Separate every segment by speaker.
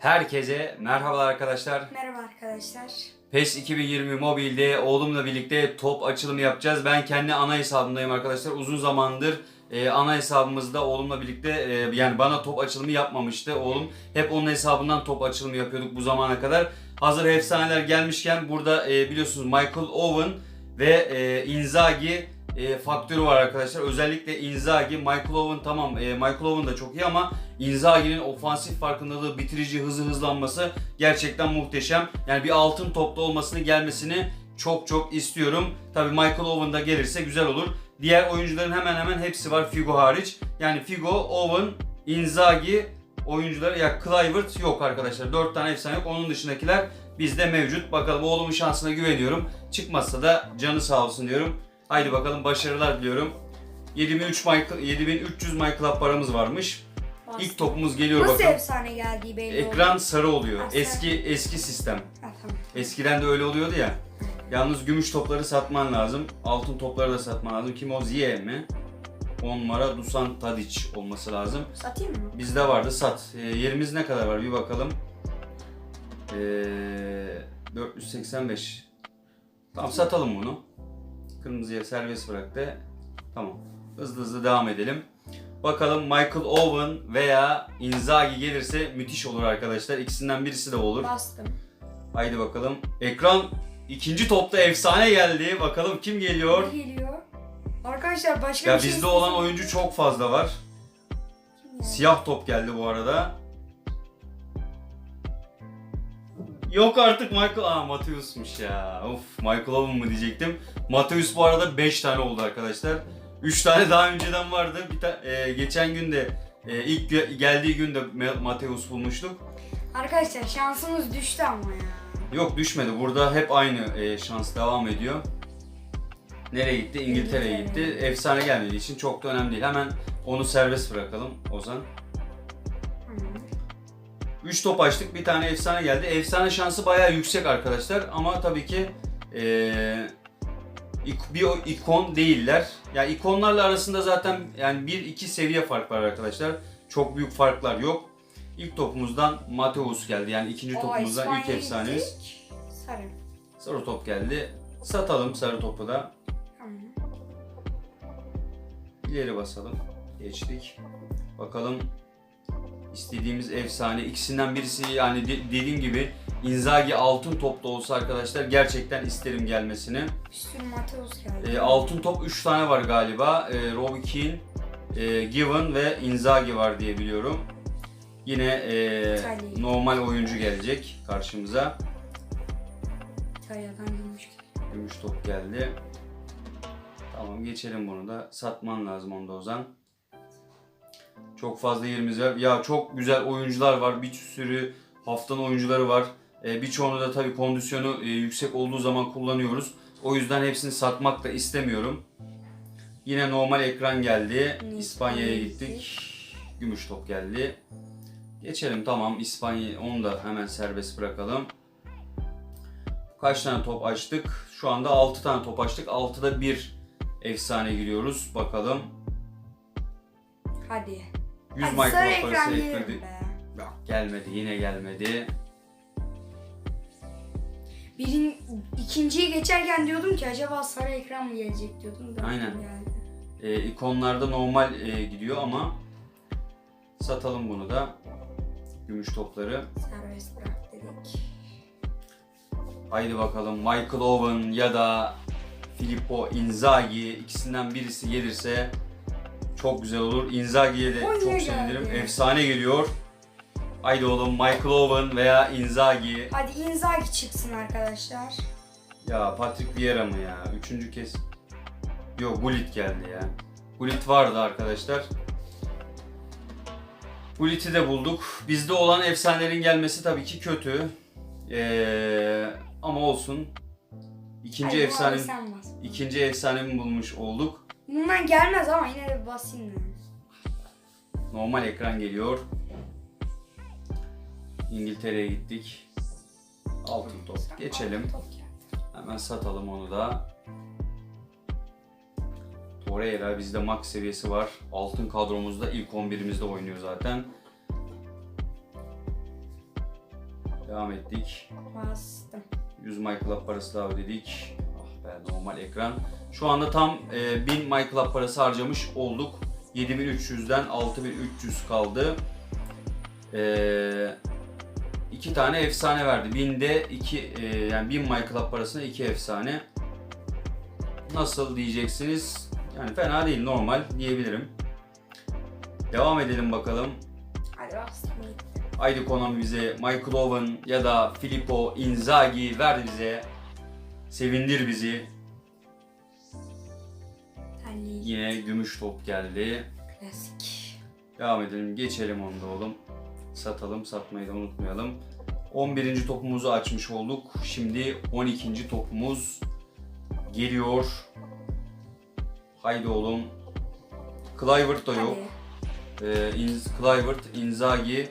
Speaker 1: Herkese merhabalar arkadaşlar.
Speaker 2: Merhaba arkadaşlar.
Speaker 1: PES 2020 mobilde oğlumla birlikte top açılımı yapacağız. Ben kendi ana hesabımdayım arkadaşlar. Uzun zamandır e, ana hesabımızda oğlumla birlikte e, yani bana top açılımı yapmamıştı. Oğlum hep onun hesabından top açılımı yapıyorduk bu zamana kadar. Hazır efsaneler gelmişken burada e, biliyorsunuz Michael Owen ve e, Inzaghi e, faktörü var arkadaşlar. Özellikle Inzaghi, Michael Owen tamam e, Michael Owen da çok iyi ama Inzaghi'nin ofansif farkındalığı, bitirici hızı hızlanması gerçekten muhteşem. Yani bir altın topta olmasını gelmesini çok çok istiyorum. Tabii Michael Owen da gelirse güzel olur. Diğer oyuncuların hemen hemen hepsi var Figo hariç. Yani Figo, Owen, Inzaghi oyuncuları ya Kluivert yok arkadaşlar. 4 tane efsane yok. Onun dışındakiler bizde mevcut. Bakalım oğlumun şansına güveniyorum. Çıkmazsa da canı sağ olsun diyorum. Haydi bakalım başarılar diliyorum. 7003 Michael, 7300 My Club paramız varmış.
Speaker 2: Bastım.
Speaker 1: İlk topumuz geliyor
Speaker 2: Nasıl
Speaker 1: bakalım.
Speaker 2: efsane geldiği belli
Speaker 1: Ekran
Speaker 2: oldu.
Speaker 1: sarı oluyor.
Speaker 2: Sarı.
Speaker 1: Eski eski sistem.
Speaker 2: Ha, tamam.
Speaker 1: Eskiden de öyle oluyordu ya. Yalnız gümüş topları satman lazım. Altın topları da satman lazım. Kim o? Ziye mi? 10 numara Dusan Tadic olması lazım.
Speaker 2: Satayım mı?
Speaker 1: Bizde vardı sat. Ee, yerimiz ne kadar var bir bakalım. Ee, 485. Tamam satalım bunu. Kırmızıya serbest bıraktı. Tamam. Hızlı hızlı devam edelim. Bakalım Michael Owen veya Inzaghi gelirse müthiş olur arkadaşlar. İkisinden birisi de olur.
Speaker 2: Bastım.
Speaker 1: Haydi bakalım. Ekran ikinci topta efsane geldi. Bakalım kim geliyor?
Speaker 2: Ne geliyor? Arkadaşlar başka
Speaker 1: Ya
Speaker 2: bir şey
Speaker 1: bizde olan oyuncu çok fazla var.
Speaker 2: Ya?
Speaker 1: Siyah top geldi bu arada. Yok artık Michael... Aa Mateus'muş ya. Of Michael Owen mı diyecektim. Mateus bu arada 5 tane oldu arkadaşlar. 3 tane daha önceden vardı. Bir ta- e, geçen gün de e, ilk ge- geldiği gün de Ma- Mateus bulmuştuk.
Speaker 2: Arkadaşlar şansımız düştü ama ya.
Speaker 1: Yok düşmedi. Burada hep aynı e, şans devam ediyor. Nereye gitti? İngiltere'ye gitti. Efsane gelmediği için çok da önemli değil. Hemen onu serbest bırakalım Ozan.
Speaker 2: Hı.
Speaker 1: 3 top açtık. Bir tane efsane geldi. Efsane şansı bayağı yüksek arkadaşlar. Ama tabii ki ik- bir o- ikon değiller. Ya yani ikonlarla arasında zaten yani 1-2 seviye fark var arkadaşlar. Çok büyük farklar yok. İlk topumuzdan Mateus geldi. Yani ikinci
Speaker 2: Oo,
Speaker 1: topumuzdan ilk efsanemiz.
Speaker 2: Sarı.
Speaker 1: Sarı top geldi. Satalım sarı topu da.
Speaker 2: Tamam.
Speaker 1: İleri basalım. Geçtik. Bakalım istediğimiz efsane. İkisinden birisi yani de- dediğim gibi Inzaghi altın topta olsa arkadaşlar gerçekten isterim gelmesini.
Speaker 2: Bir sürü Mateus geldi.
Speaker 1: E, altın top 3 tane var galiba. E, Robbie Keane, e, Given ve Inzaghi var diye biliyorum. Yine e,
Speaker 2: İtalya.
Speaker 1: normal oyuncu gelecek karşımıza.
Speaker 2: İtalya'dan gümüş.
Speaker 1: Gümüş top geldi. Tamam geçelim bunu da. Satman lazım onu da Ozan. Çok fazla yerimiz var. Ya çok güzel oyuncular var. Bir sürü haftanın oyuncuları var. Ee, birçoğunu da tabii kondisyonu e, yüksek olduğu zaman kullanıyoruz. O yüzden hepsini satmak da istemiyorum. Yine normal ekran geldi. İspanya'ya gittik. Gümüş top geldi. Geçelim tamam İspanya onu da hemen serbest bırakalım. Kaç tane top açtık? Şu anda 6 tane top açtık. 6'da bir efsane giriyoruz. Bakalım.
Speaker 2: Hadi.
Speaker 1: 100
Speaker 2: Hadi sarı ekran be.
Speaker 1: Gelmedi. Yine gelmedi.
Speaker 2: Birin, ikinciyi geçerken diyordum ki acaba sarı ekran mı gelecek diyordum. Dördüncü
Speaker 1: Aynen.
Speaker 2: Geldi.
Speaker 1: Ee, ikonlarda normal e, gidiyor ama satalım bunu da. Gümüş topları.
Speaker 2: Serbest bırak dedik.
Speaker 1: Haydi bakalım Michael Owen ya da Filippo Inzaghi ikisinden birisi gelirse çok güzel olur. Inzaghi'ye de
Speaker 2: O
Speaker 1: çok
Speaker 2: niye
Speaker 1: sevinirim.
Speaker 2: geldi?
Speaker 1: Efsane geliyor. Haydi oğlum Michael Owen veya Inzaghi.
Speaker 2: Hadi Inzaghi çıksın arkadaşlar.
Speaker 1: Ya Patrick Vieira mı ya? Üçüncü kez. Yok Gullit geldi ya. Gullit vardı arkadaşlar. Gullit'i de bulduk. Bizde olan efsanelerin gelmesi tabii ki kötü. Ee, ama olsun. İkinci
Speaker 2: Hadi
Speaker 1: efsane
Speaker 2: abi sen bas.
Speaker 1: ikinci efsanemi bulmuş olduk.
Speaker 2: Bundan gelmez ama yine de basayım ben.
Speaker 1: Normal ekran geliyor. İngiltere'ye gittik. Altın top. Geçelim. Hemen satalım onu da. Torreira bizde max seviyesi var. Altın kadromuzda ilk 11'imizde oynuyor zaten. Devam ettik.
Speaker 2: Bastım.
Speaker 1: 100 MyClub parası daha ödedik. Be normal ekran. Şu anda tam e, 1000 MyClub parası harcamış olduk. 7300'den 6300 kaldı. E, iki tane efsane verdi. 1000'de iki e, yani 1000 MyClub parasına iki efsane. Nasıl diyeceksiniz? Yani fena değil normal diyebilirim. Devam edelim bakalım. Haydi Konami bize Michael Owen ya da Filippo Inzaghi ver bize. Sevindir bizi.
Speaker 2: Terli.
Speaker 1: Yine gümüş top geldi.
Speaker 2: Klasik.
Speaker 1: Devam edelim. Geçelim onu da oğlum. Satalım. Satmayı da unutmayalım. 11. topumuzu açmış olduk. Şimdi 12. topumuz geliyor. Haydi oğlum. Clivert da yok. Ee, Clivert, Inzaghi,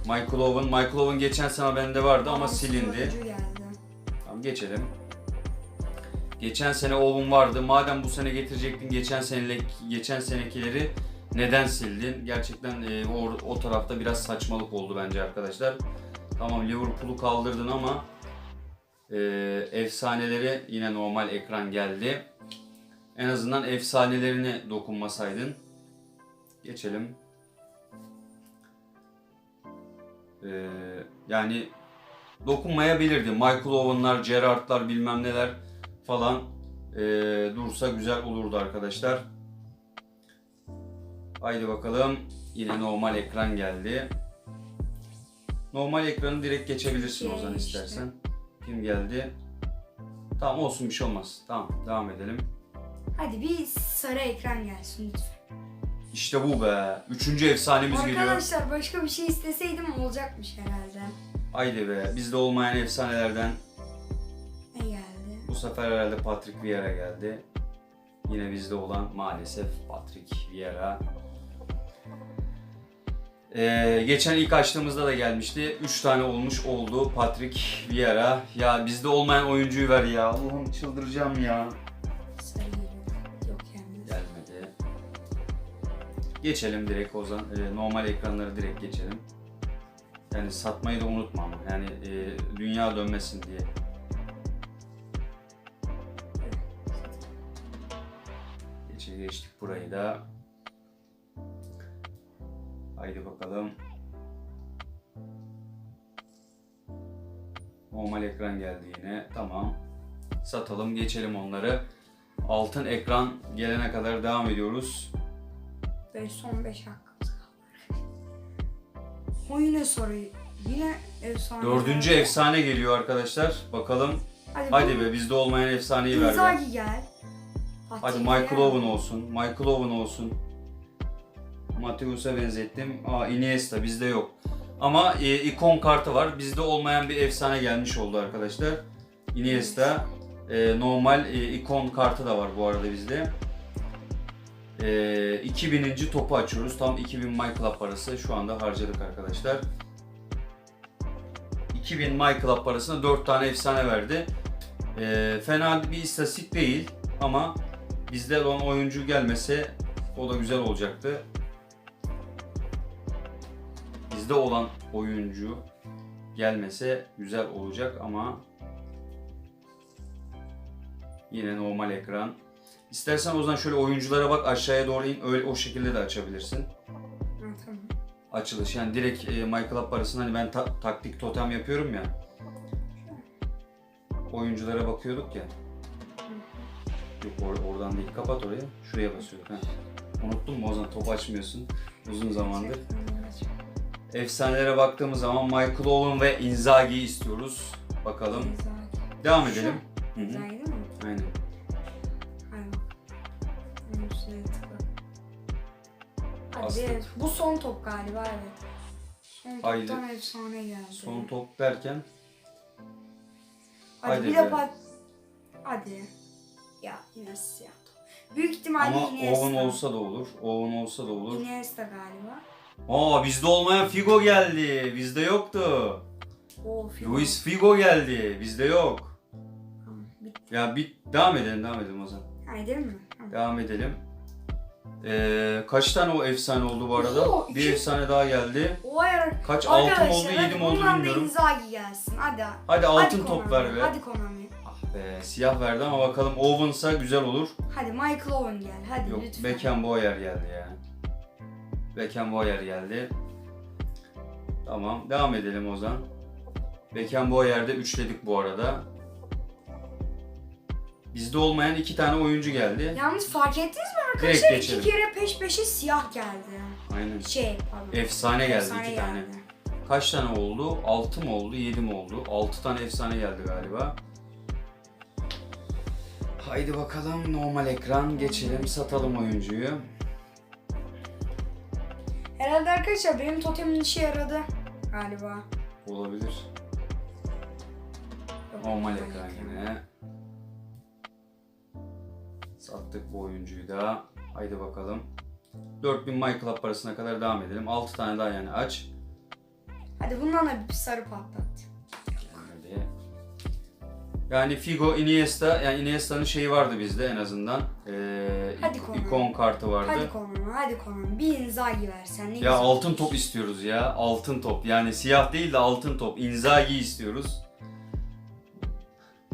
Speaker 1: Michael Owen. Michael Owen geçen sene bende vardı ama
Speaker 2: Bağımsız
Speaker 1: silindi. Geçelim. Geçen sene Owen vardı. Madem bu sene getirecektin geçen senelik geçen senekileri neden sildin? Gerçekten e, o, o tarafta biraz saçmalık oldu bence arkadaşlar. Tamam Liverpool'u kaldırdın ama e, efsaneleri yine normal ekran geldi. En azından efsanelerine dokunmasaydın. Geçelim. Ee, yani dokunmayabilirdi. Michael Owen'lar, Gerrard'lar bilmem neler falan ee, dursa güzel olurdu arkadaşlar. Haydi bakalım. Yine normal ekran geldi. Normal ekranı direkt geçebilirsin Ozan istersen. Kim geldi? Tamam olsun bir şey olmaz. Tamam devam edelim.
Speaker 2: Hadi bir sarı ekran gelsin lütfen.
Speaker 1: İşte bu be. Üçüncü efsanemiz geliyor.
Speaker 2: Arkadaşlar başka bir şey isteseydim olacakmış herhalde.
Speaker 1: Haydi be. Bizde olmayan efsanelerden
Speaker 2: Ne geldi?
Speaker 1: Bu sefer herhalde Patrick Vieira geldi. Yine bizde olan maalesef Patrick Vieira. Ee, geçen ilk açtığımızda da gelmişti. 3 tane olmuş oldu Patrick Vieira. Ya bizde olmayan oyuncuyu ver ya. Allah'ım çıldıracağım ya.
Speaker 2: Yok yani.
Speaker 1: Gelmedi. Geçelim direkt Ozan. Ee, normal ekranları direkt geçelim. Yani satmayı da unutma. Yani e, dünya dönmesin diye. Geçe geçtik burayı da. Haydi bakalım. Normal ekran geldi yine. Tamam. Satalım geçelim onları. Altın ekran gelene kadar devam ediyoruz.
Speaker 2: Böyle son 5 hakkımız kaldı. O yine soru. Yine efsane.
Speaker 1: Dördüncü efsane geliyor arkadaşlar. Bakalım.
Speaker 2: Hadi,
Speaker 1: Hadi be bizde olmayan efsaneyi ver be.
Speaker 2: İnzaghi gel.
Speaker 1: Hadi Michael. Owen olsun. Michael Owen olsun. Mateus'a benzettim. Aa Iniesta bizde yok. Ama e, ikon kartı var. Bizde olmayan bir efsane gelmiş oldu arkadaşlar. Iniesta. E, normal e, ikon kartı da var bu arada bizde. E, 2000. topu açıyoruz. Tam 2000 MyClub parası şu anda harcadık arkadaşlar. 2000 MyClub parasına 4 tane efsane verdi. E, fena bir istatistik değil ama bizde olan oyuncu gelmese o da güzel olacaktı. Bizde olan oyuncu gelmese güzel olacak ama yine normal ekran. İstersen o zaman şöyle oyunculara bak aşağıya doğru in öyle o şekilde de açabilirsin.
Speaker 2: Ha, tamam.
Speaker 1: Açılış yani direkt e, MyClub parasını hani ben ta- taktik totem yapıyorum ya. Oyunculara bakıyorduk ya. Yok or- oradan değil kapat orayı. Şuraya basıyorduk. Ha. Unuttun mu o zaman topu açmıyorsun uzun zamandır. Efsanelere baktığımız zaman Michael Owen ve Inzaghi istiyoruz. Bakalım. Devam edelim. Hı hı.
Speaker 2: İnzaghi değil mi?
Speaker 1: Aynen. Bastık.
Speaker 2: bu son top galiba evet. Son
Speaker 1: Haydi.
Speaker 2: toptan efsane geldi.
Speaker 1: Son top derken
Speaker 2: Hadi,
Speaker 1: Haydi
Speaker 2: bir
Speaker 1: be.
Speaker 2: de pat... Hadi. Ya yine siyah top. Büyük ihtimalle
Speaker 1: ama
Speaker 2: Iniesta.
Speaker 1: Owen olsa da olur. Owen olsa da olur.
Speaker 2: Iniesta galiba.
Speaker 1: Aa bizde olmayan Figo geldi. Bizde yoktu.
Speaker 2: Oo, Figo.
Speaker 1: Luis Figo geldi. Bizde yok.
Speaker 2: Tamam, bitti.
Speaker 1: Ya bir devam edelim, devam edelim o zaman.
Speaker 2: Haydi mi? Tamam.
Speaker 1: Devam edelim. Ee, kaç tane o efsane oldu bu arada?
Speaker 2: Oo,
Speaker 1: bir
Speaker 2: iki-
Speaker 1: efsane daha geldi.
Speaker 2: Ayar...
Speaker 1: Kaç altın oldu,
Speaker 2: Arkadaşlar,
Speaker 1: yedi mi oldu
Speaker 2: bundan da
Speaker 1: bilmiyorum.
Speaker 2: Inzaghi gelsin. Hadi.
Speaker 1: Hadi altın
Speaker 2: hadi
Speaker 1: top
Speaker 2: Konami,
Speaker 1: ver be.
Speaker 2: Hadi Konami.
Speaker 1: Ah be siyah verdi ama bakalım Owens'a güzel olur.
Speaker 2: Hadi Michael Owen gel. Hadi
Speaker 1: Yok
Speaker 2: lütfen.
Speaker 1: Beckenbauer geldi ya. Beckenbauer geldi. Tamam devam edelim o zaman. Beckenbauer'de üçledik bu arada. Bizde olmayan iki tane oyuncu geldi.
Speaker 2: Yalnız fark ettiniz mi
Speaker 1: Direkt
Speaker 2: arkadaşlar?
Speaker 1: geçelim.
Speaker 2: İki kere peş peşe siyah geldi.
Speaker 1: Aynen.
Speaker 2: Şey pardon.
Speaker 1: Efsane geldi
Speaker 2: Efsane
Speaker 1: iki tane.
Speaker 2: geldi.
Speaker 1: Kaç tane oldu? 6 mı oldu? 7 mi oldu? 6 tane efsane geldi galiba. Haydi bakalım normal ekran geçelim satalım oyuncuyu.
Speaker 2: Herhalde arkadaşlar benim totemin işe yaradı galiba.
Speaker 1: Olabilir. Normal ekran yine. Sattık bu oyuncuyu da. Haydi bakalım. 4000 My Club parasına kadar devam edelim. 6 tane daha yani aç.
Speaker 2: Hadi bundan da bir sarı patlat.
Speaker 1: Gelmedi. Yani Figo, Iniesta, yani Iniesta'nın şeyi vardı bizde en azından. Ee,
Speaker 2: Hadi
Speaker 1: ikon kartı vardı.
Speaker 2: Hadi Konami, hadi Konami. Bir Inzaghi versen ne
Speaker 1: Ya
Speaker 2: güzel.
Speaker 1: altın top istiyoruz ya. Altın top. Yani siyah değil de altın top. Inzaghi istiyoruz.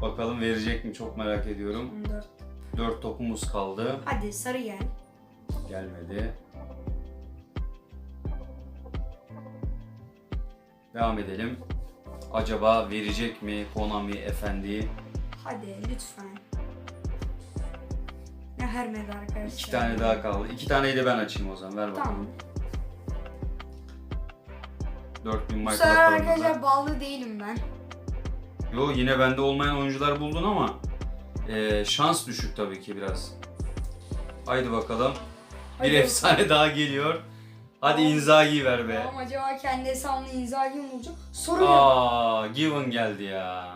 Speaker 1: Bakalım verecek mi çok merak ediyorum.
Speaker 2: 14.
Speaker 1: 4 topumuz kaldı.
Speaker 2: Hadi sarı gel.
Speaker 1: Gelmedi. Devam edelim. Acaba verecek mi Konami efendi?
Speaker 2: Hadi lütfen. Ne vermedi arkadaşlar.
Speaker 1: İki tane daha kaldı. İki taneyi de ben açayım o zaman. Ver bakalım.
Speaker 2: Tamam.
Speaker 1: 4000
Speaker 2: Bu sefer
Speaker 1: var.
Speaker 2: arkadaşlar ballı değilim ben.
Speaker 1: Yo yine bende olmayan oyuncular buldun ama eee, şans düşük tabii ki biraz. Haydi bakalım. Bir
Speaker 2: Hadi
Speaker 1: efsane daha geliyor. Hadi
Speaker 2: Tamam.
Speaker 1: Inzaghi'yi ver be.
Speaker 2: Tamam acaba kendi hesabımda Inzaghi mi olacak? Soru.
Speaker 1: Aa, Given geldi ya.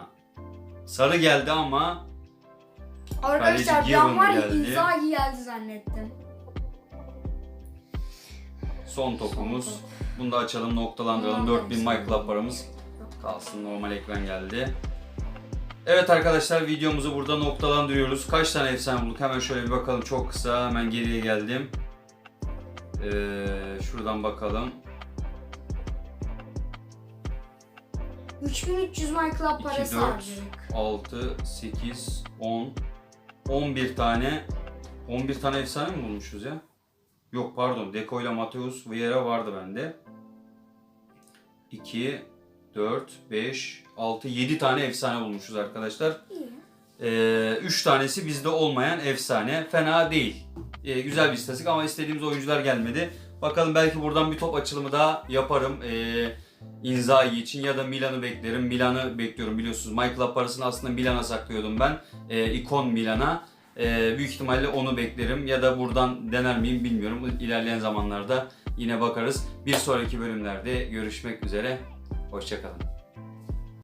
Speaker 1: Sarı geldi ama
Speaker 2: Arkadaşlar
Speaker 1: kaleci
Speaker 2: bir an
Speaker 1: Given
Speaker 2: var ya
Speaker 1: geldi.
Speaker 2: Inzaghi geldi zannettim.
Speaker 1: son topumuz. Bunu da açalım noktalandıralım.
Speaker 2: Bundan da
Speaker 1: 4000
Speaker 2: efsane.
Speaker 1: My Club paramız kalsın. Normal ekran geldi. Evet arkadaşlar videomuzu burada noktalandırıyoruz. Kaç tane efsane bulduk? Hemen şöyle bir bakalım çok kısa. Hemen geriye geldim. Ee, şuradan bakalım.
Speaker 2: 3300 My Club
Speaker 1: 2,
Speaker 2: parası
Speaker 1: 4,
Speaker 2: harcadık.
Speaker 1: 6, 8, 10, 11 tane 11 tane efsane mi bulmuşuz ya? Yok pardon. Deco ile Mateus Vieira vardı bende. 2, 4, 5, 6, 7 tane efsane bulmuşuz arkadaşlar.
Speaker 2: İyi.
Speaker 1: 3 tanesi bizde olmayan efsane. Fena değil. Ee, güzel bir istatistik ama istediğimiz oyuncular gelmedi. Bakalım belki buradan bir top açılımı daha yaparım. Ee, Inzaghi için ya da Milan'ı beklerim. Milan'ı bekliyorum biliyorsunuz. Club parasını aslında Milan'a saklıyordum ben. Ee, ikon Milan'a. Ee, büyük ihtimalle onu beklerim. Ya da buradan dener miyim bilmiyorum. İlerleyen zamanlarda yine bakarız. Bir sonraki bölümlerde görüşmek üzere. Hoşçakalın.